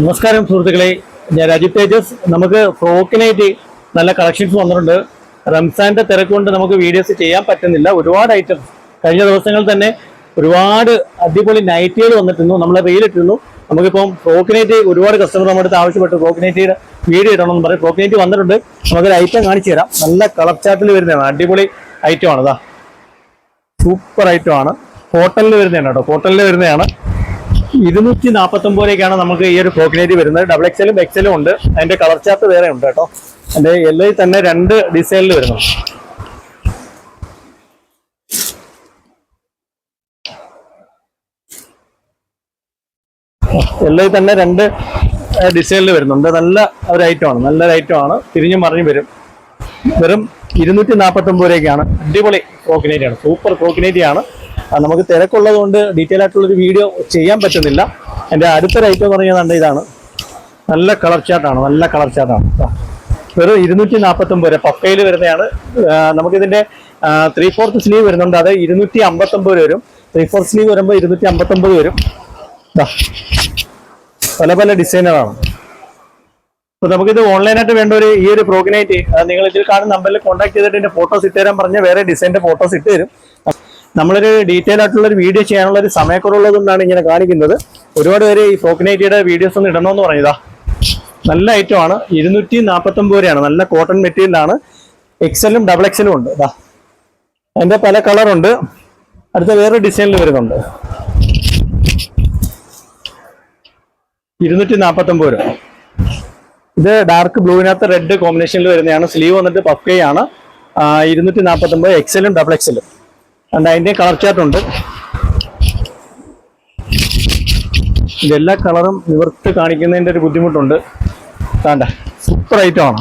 നമസ്കാരം സുഹൃത്തുക്കളെ. ഞാൻ രാജീവ് തേജസ്. നമുക്ക് ഫ്രോക്കിനായിട്ട് നല്ല കളക്ഷൻസ് വന്നിട്ടുണ്ട്. റംസാന്റെ തിരക്ക് കൊണ്ട് നമുക്ക് വീഡിയോസ് ചെയ്യാൻ പറ്റുന്നില്ല. ഒരുപാട് ഐറ്റംസ് കഴിഞ്ഞ ദിവസങ്ങളിൽ തന്നെ ഒരുപാട് അടിപൊളി നൈറ്റികൾ വന്നിട്ടുണ്ട് നമ്മളെ വെയിലിട്ടിരുന്നു. നമുക്കിപ്പം ഫ്രോക്കിനേറ്റ് ഒരുപാട് കസ്റ്റമർ നമ്മുടെ അടുത്ത് ആവശ്യപ്പെട്ടു. ഫ്രോക്കിനേറ്റിയുടെ വീഡിയോ ഇടണമെന്ന് പറയും ഫ്രോക്കിനേറ്റ് വന്നിട്ടുണ്ട്. നമുക്കൊരു ഐറ്റം കാണിച്ചു തരാം. നല്ല കളർ ചാർട്ടിൽ വരുന്നതാണ്. അടിപൊളി ഐറ്റം ആണ്. സൂപ്പർ ഐറ്റം ആണ്. ഹോട്ടലിൽ വരുന്നതാണ് കേട്ടോ. ഹോട്ടലിൽ വരുന്നതാണ്. ഇരുന്നൂറ്റി നാൽപ്പത്തി ഒമ്പതിലേക്കാണ് നമുക്ക് ഈ ഒരു ഫോക്കിനേരി വരുന്നത്. ഡബിൾ എക്സലും എക്സലും ഉണ്ട്. അതിന്റെ കളർ ചാർട്ട് വേറെ ഉണ്ട് കേട്ടോ. അതിന്റെ യെല്ലോയിൽ തന്നെ രണ്ട് ഡിസൈനിൽ വരുന്നു. യെല്ലോയിൽ തന്നെ രണ്ട് ഡിസൈനിൽ വരുന്നുണ്ട്. നല്ല ഒരു ഐറ്റമാണ് നല്ലൊരു ആണ്. തിരിഞ്ഞു മറിഞ്ഞു വരും. വെറും ഇരുന്നൂറ്റി നാൽപ്പത്തി ഒമ്പത് രൂപയ്ക്കാണ് അടിപൊളി ഫ്രോക്കിനേറ്റ് ആണ്. സൂപ്പർ ഫ്രോക്കിനേറ്റ് ആണ്. ആ, നമുക്ക് തിരക്കുള്ളത് കൊണ്ട് ഡീറ്റെയിൽ ആയിട്ടുള്ളൊരു വീഡിയോ ചെയ്യാൻ പറ്റുന്നില്ല. എന്റെ അടുത്തൊരു ഐറ്റം എന്ന് പറഞ്ഞാൽ ഇതാണ്. നല്ല കളർ ചാർട്ടാണ് നല്ല കളർ ചാർട്ടാണ് വെറും ഇരുന്നൂറ്റി നാൽപ്പത്തി ഒമ്പത് രൂപ പപ്പയിൽ വരുന്നതാണ്. നമുക്കിതിന്റെ ത്രീ ഫോർത്ത് സ്ലീവ് വരുന്നുണ്ട്. അത് ഇരുന്നൂറ്റി അമ്പത്തൊമ്പത് രൂപ വരും. ത്രീ ഫോർത്ത് സ്ലീവ് വരുമ്പോൾ ഇരുന്നൂറ്റി അമ്പത്തൊമ്പത് വരും. പല പല ഡിസൈനറാണ് അപ്പൊ നമുക്കിത് ഓൺലൈനായിട്ട് വേണ്ട ഒരു ഈ ഒരു പ്രോഗ്നൈറ്റ് നിങ്ങൾ ഇതിൽ കാണുന്ന നമ്പറിൽ കോൺടാക്ട് ചെയ്തിട്ട് എന്റെ ഫോട്ടോസ് ഇട്ടുതരാൻ പറഞ്ഞ വേറെ ഡിസൈന്റെ ഫോട്ടോസ് ഇട്ട് തരും നമ്മളൊരു ഡീറ്റെയിൽ ആയിട്ടുള്ള ഒരു വീഡിയോ ചെയ്യാനുള്ള ഒരു സമയക്കുറവുള്ളത് കൊണ്ടാണ് ഇങ്ങനെ കാണിക്കുന്നത്. ഒരുപാട് പേര് ഈ പ്രോഗ്നൈറ്റിയുടെ വീഡിയോസ് ഒന്ന് ഇടണമെന്ന് പറഞ്ഞതാ. നല്ല ഐറ്റം ആണ്. ഇരുന്നൂറ്റി നാൽപ്പത്തി ഒമ്പത് രൂപയാണ് നല്ല കോട്ടൺ മെറ്റീരിയലാണ് എക്സലും ഡബിൾ എക്സലും ഉണ്ട്. ഇതാ അതിന്റെ പല കളറുണ്ട് അടുത്ത വേറൊരു ഡിസൈനിൽ വരുന്നുണ്ട്. ഇരുന്നൂറ്റി നാൽപ്പത്തി ഒമ്പത് രൂപ. ഇത് ഡാർക്ക് ബ്ലൂവിനകത്ത് റെഡ് കോമ്പിനേഷനിൽ വരുന്നതാണ്. സ്ലീവ് വന്നിട്ട് പഫ്കൈ ആണ്. ഇരുന്നൂറ്റി നാൽപ്പത്തി ഒമ്പത് എക്സലും ഡബിൾ എക്സലും അതുകൊണ്ട് അതിന്റെ കളർ ചാർട്ട് ഉണ്ട്. ഇതെല്ലാ കളറും നിവർത്ത് കാണിക്കുന്നതിന്റെ ഒരു ബുദ്ധിമുട്ടുണ്ട്. വേണ്ട സൂപ്പർ ഐറ്റം ആണ്.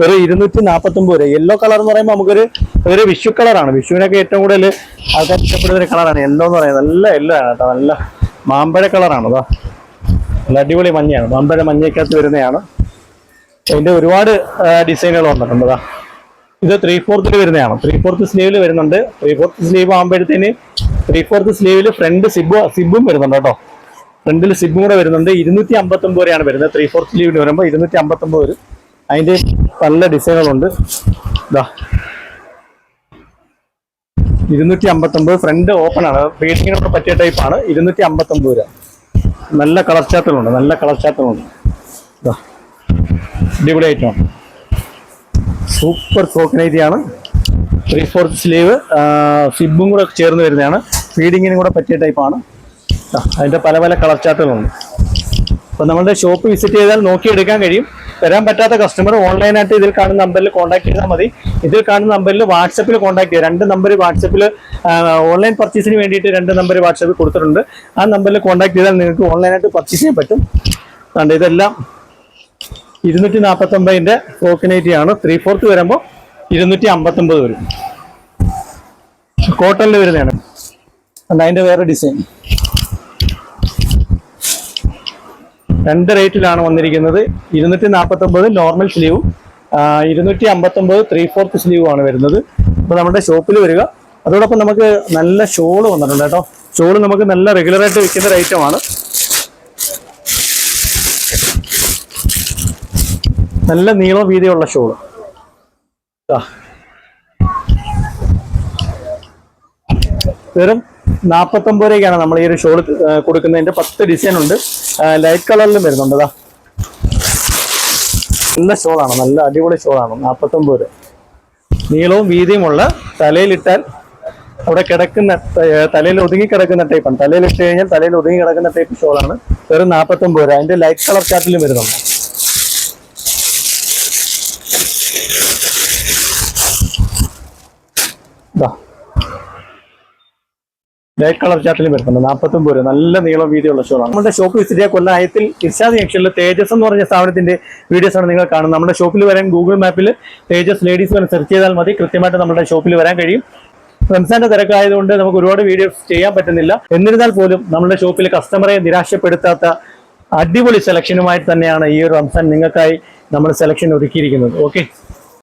വെറും ഇരുന്നൂറ്റി നാൽപ്പത്തി ഒമ്പത് രൂപ. യെല്ലോ കളർ എന്ന് പറയുമ്പോൾ നമുക്കൊരു ഒരു വിഷു കളറാണ് വിഷുവിനൊക്കെ ഏറ്റവും കൂടുതൽ ആൾക്കാർ ഇഷ്ടപ്പെടുന്ന ഒരു കളറാണ് യെല്ലോ എന്ന് പറയുന്നത് നല്ല യെല്ലോ ആണ് കേട്ടോ. നല്ല മാമ്പഴ കളറാണ് അതാ. നല്ല അടിപൊളി മഞ്ഞയാണ്. മാമ്പഴ മഞ്ഞയ്ക്കകത്ത് വരുന്നതാണ്. അതിന്റെ ഒരുപാട് ഡിസൈനുകൾ വന്നിട്ടുണ്ട് ദാ. ഇത് ത്രീ ഫോർത്തിൽ വരുന്നതാണ്. ത്രീ ഫോർത്ത് സ്ലീവിൽ വരുന്നുണ്ട്. ത്രീ ഫോർത്ത് സ്ലീവ് ആകുമ്പോഴത്തേന് ത്രീ ഫോർത്ത് സ്ലീവിൽ ഫ്രണ്ട് സിബ് സിബും വരുന്നുണ്ട് കേട്ടോ. ഫ്രണ്ടിൽ സിബും കൂടെ വരുന്നുണ്ട്. ഇരുന്നൂറ്റി അമ്പത്തൊമ്പത് വരെയാണ് വരുന്നത്. ത്രീ ഫോർത്ത് സ്ലീവിന് വരുമ്പോൾ ഇരുന്നൂറ്റി അമ്പത്തൊമ്പത് വരും. അതിന്റെ നല്ല ഡിസൈനുകളുണ്ട് ഇതാ ഇരുന്നൂറ്റി അമ്പത്തൊമ്പത് ഫ്രണ്ട് ഓപ്പൺ ആണ്. ഫീഡിങ്ങിനൊക്കെ പറ്റിയ ടൈപ്പാണ് ഇരുന്നൂറ്റി അമ്പത്തൊമ്പത് രൂപ നല്ല കളർ ചാർട്ടുകളുണ്ട് നല്ല കളർ ചാർട്ടുകളുണ്ട് ഇതാ അടിപൊളി ഐറ്റമാണ് സൂപ്പർ ആണ് ത്രീ ഫോർത്ത് സ്ലീവ് സിബും കൂടെ ചേർന്ന് വരുന്നതാണ്. ഫീഡിങ്ങിനും കൂടെ പറ്റിയ ടൈപ്പാണ് അതിന്റെ പല പല കളർ ചാർട്ടുകളുണ്ട് അപ്പോൾ നമ്മളുടെ ഷോപ്പ് വിസിറ്റ് ചെയ്താൽ നോക്കിയെടുക്കാൻ കഴിയും. വരാൻ പറ്റാത്ത കസ്റ്റമർ ഓൺലൈനായിട്ട് ഇതിൽ കാണുന്ന നമ്പറിൽ കോൺടാക്ട് ചെയ്താൽ മതി. ഇതിൽ കാണുന്ന നമ്പറിൽ വാട്സപ്പിൽ കോൺടാക്ട് ചെയ്യുക. രണ്ട് നമ്പർ വാട്സപ്പിൽ ഓൺലൈൻ പർച്ചേസിന് വേണ്ടിയിട്ട് രണ്ട് നമ്പർ വാട്സപ്പിൽ കൊടുത്തിട്ടുണ്ട്. ആ നമ്പറിൽ കോൺടാക്ട് ചെയ്താൽ നിങ്ങൾക്ക് ഓൺലൈനായിട്ട് പർച്ചേസ് ചെയ്യാൻ പറ്റും. കണ്ട് ഇതെല്ലാം ഇരുന്നൂറ്റി നാൽപ്പത്തി ഒമ്പതിന്റെ ഫ്രോക്കിനൈറ്റി ആണ്. ത്രീ ഫോർത്ത് വരുമ്പോൾ ഇരുന്നൂറ്റി അമ്പത്തൊമ്പത് വരും. കോട്ടണിൽ വരുന്നതാണ്. അല്ല അതിന്റെ വേറെ ഡിസൈൻ രണ്ട് റേറ്റിലാണ് വന്നിരിക്കുന്നത്. ഇരുന്നൂറ്റി നാൽപ്പത്തി ഒമ്പത് നോർമൽ സ്ലീവും ഇരുന്നൂറ്റി അമ്പത്തി ഒമ്പത് ത്രീ ഫോർത്ത് സ്ലീവും ആണ് വരുന്നത്. അപ്പോൾ നമ്മുടെ ഷോപ്പിൽ വരിക. അതോടൊപ്പം നമുക്ക് നല്ല ഷോൾ വന്നിട്ടുണ്ട് കേട്ടോ. ഷോൾ നമുക്ക് നല്ല റെഗുലറായിട്ട് വിൽക്കുന്ന ഒരു ഐറ്റമാണ് നല്ല നീളം വീതിയുള്ള ഷോൾ. വെറും നാൽപ്പത്തൊമ്പത് രൂപയ്ക്കാണ് നമ്മൾ ഈ ഒരു ഷോൾ കൊടുക്കുന്നതിന്റെ പത്ത് ഡിസൈൻ ഉണ്ട്. ലൈറ്റ് കളറിലും വരുന്നുണ്ട് അതാ നല്ല ഷോളാണ് നല്ല അടിപൊളി ഷോളാണ്. നാൽപ്പത്തൊമ്പത് രൂപ. നീളവും വീതിയുമുള്ള തലയിലിട്ടാൽ അവിടെ കിടക്കുന്ന തലയിൽ ഒതുങ്ങി കിടക്കുന്ന ടൈപ്പാണ്. തലയിൽ ഇട്ട് കഴിഞ്ഞാൽ തലയിൽ ഒതുങ്ങി കിടക്കുന്ന ടൈപ്പ് ഷോളാണ്. വെറും നാൽപ്പത്തൊമ്പത് രൂപ. അതിന്റെ ലൈറ്റ് കളർ ചാർട്ടിലും വരുന്നുണ്ട്. ലൈറ്റ് കളർ ചാർട്ടിലും വരുന്നുണ്ട്. നാൽപ്പത്തൊമ്പത് രൂപ. നല്ല നീളം വീതിയുള്ള ഷോളാണ് നമ്മുടെ ഷോപ്പ് വിസിറ്റ് ചെയ്യാൻ കൊല്ലം ഇർഷാദ് ജംഗ്ഷനിൽ തേജസ് എന്ന് പറഞ്ഞ സ്ഥാപനത്തിന്റെ വീഡിയോസ് ആണ് നിങ്ങൾ കാണുന്നത്. നമ്മുടെ ഷോപ്പിൽ വരാൻ ഗൂഗിൾ മാപ്പിൽ തേജസ് ലേഡീസ് വരെ സെർച്ച് ചെയ്താൽ മതി. കൃത്യമായിട്ട് നമ്മുടെ ഷോപ്പിൽ വരാൻ കഴിയും. റംസാന്റെ തിരക്കായതുകൊണ്ട് നമുക്ക് ഒരുപാട് വീഡിയോസ് ചെയ്യാൻ പറ്റുന്നില്ല. എന്നിരുന്നാൽ പോലും നമ്മുടെ ഷോപ്പിൽ കസ്റ്റമറെ നിരാശപ്പെടുത്താത്ത അടിപൊളി സെലക്ഷനുമായിട്ട് തന്നെയാണ് ഈ ഒരു റംസാൻ നിങ്ങൾക്കായി നമ്മൾ സെലക്ഷൻ ഒരുക്കിയിരിക്കുന്നത്. ഓക്കെ